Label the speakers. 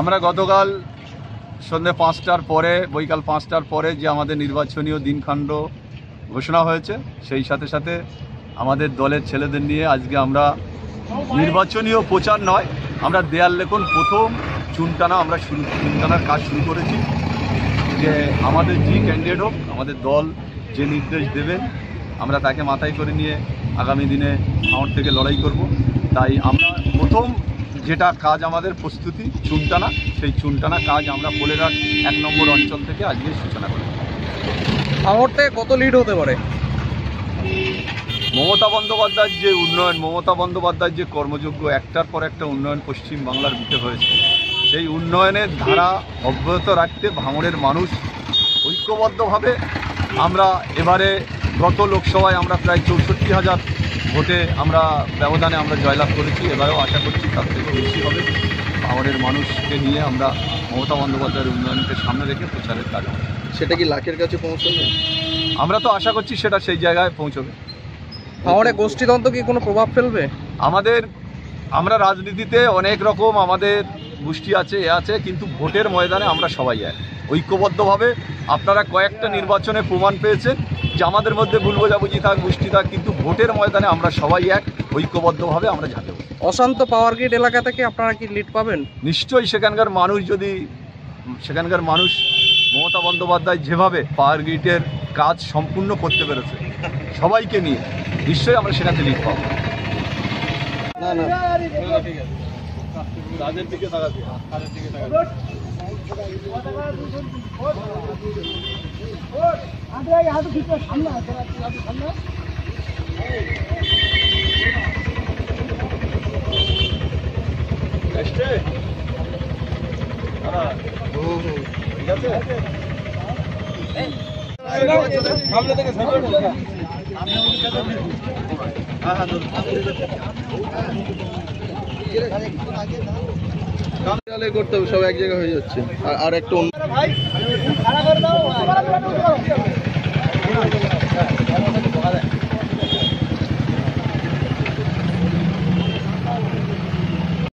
Speaker 1: আমরা গতকাল সন্ধ্যে পাঁচটার পরে, বৈকাল পাঁচটার পরে যে আমাদের নির্বাচনীয় দিনখণ্ড ঘোষণা হয়েছে, সেই সাথে সাথে আমাদের দলের ছেলেদের নিয়ে আজকে আমরা নির্বাচনীয় প্রচার নয়, আমরা দেয়াল লেখন প্রথম চুনটানা আমরা শুরু, চুনটানার কাজ শুরু করেছি। যে আমাদের যে ক্যান্ডিডেট হোক, আমাদের দল যে নির্দেশ দেবে, আমরা তাকে মাথায় করে নিয়ে আগামী দিনে আমার থেকে লড়াই করব। তাই আমরা প্রথম যেটা কাজ আমাদের প্রস্তুতি চুনটানা সেই চুনটানা কাজ আমরা পোলেরাট এক নম্বর অঞ্চল থেকে আজকে সূচনা করি।
Speaker 2: ভাঙড় কত লিড হতে পারে?
Speaker 1: মমতা বন্দ্যোপাধ্যায়ের যে উন্নয়ন মমতা বন্দ্যোপাধ্যায়ের যে কর্মযোগ্য একটার পর একটা উন্নয়ন পশ্চিম বাংলার বুকে হয়েছে। সেই উন্নয়নের ধারা অব্যাহত রাখতে ভাঙড়ের মানুষ ঐক্যবদ্ধভাবে আমরা এবারে গত লোকসভায় আমরা প্রায় চৌষট্টি হাজার ভোটে আমরা ব্যবধানে আমরা জয়লাভ করেছি এবারেও আশা করছি তার থেকে বেশি হবে। ভাঙড়ের মানুষকে নিয়ে আমরা মমতা বন্দ্যোপাধ্যায়ের উন্নয়নকে সামনে রেখে প্রচারের কাজ।
Speaker 2: সেটা কি লাখের কাছে পৌঁছবে?
Speaker 1: আমরা তো আশা করছি সেটা সেই জায়গায় পৌঁছবে।
Speaker 2: ভাঙড়ে গোষ্ঠীতন্ত্র কি কোনো প্রভাব ফেলবে?
Speaker 1: আমাদের আমরা রাজনীতিতে অনেক রকম আমাদের গোষ্ঠী আছে এ আছে কিন্তু ভোটের ময়দানে আমরা সবাই এক। ঐক্যবদ্ধভাবে আপনারা কয়েকটা নির্বাচনে প্রমাণ পেয়েছেন। যে আমাদের মধ্যে ভুল বোঝাবুঝি থাক গোষ্ঠী থাক কিন্তু ভোটের ময়দানে আমরা সবাই এক ঐক্যবদ্ধভাবে আমরা ঝাঁপে
Speaker 2: অশান্ত পাওয়ার গ্রিড এলাকা থেকে আপনারা কি লিড পাবেন?
Speaker 1: নিশ্চয়ই সেখানকার মানুষ যদি সেখানকার মানুষ মমতা বন্দ্যোপাধ্যায় যেভাবে পাওয়ার গ্রিডের কাজ সম্পূর্ণ করতে পেরেছে সবাইকে নিয়ে নিশ্চয়ই আমরা সেখানে লিড পাবো।
Speaker 2: না না।
Speaker 1: রাজের দিকে তাকাতে ঠিক আছে
Speaker 2: তাহলে করতে হবে সব এক জায়গায় হয়ে যাচ্ছে। আর একটু